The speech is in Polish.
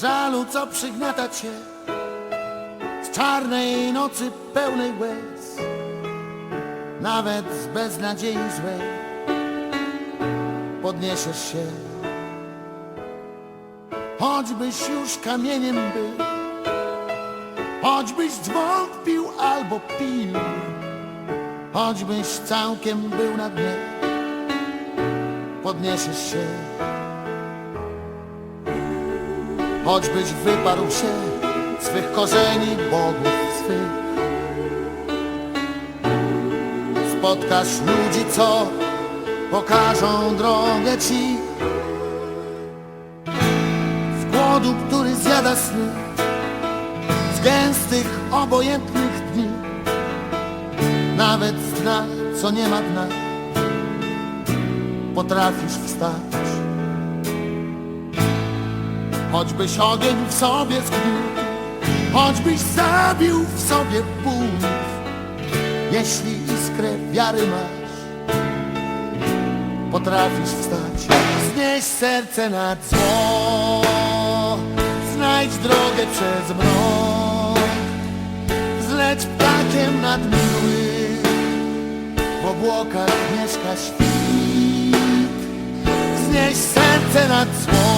żalu, co przygniata cię z czarnej nocy pełnej łez, nawet z beznadziei złej podniesiesz się, choćbyś już kamieniem był, choćbyś zwątpił albo pił, choćbyś całkiem był na dnie, podniesiesz się. Choćbyś wyparł się swych korzeni bogów swych. Spotkasz ludzi, co pokażą drogę ci z głodu, który zjada sny, z gęstych, obojętnych dni, nawet z dna, co nie ma dna, potrafisz wstać. Choćbyś ogień w sobie zgnił, choćbyś zabił w sobie ból, jeśli iskrę wiary masz, potrafisz wstać, znieść serce nad zło, znajdź drogę przez mrok, zleć ptakiem nad mgły, w obłokach mieszka świt, znieść serce nad zło.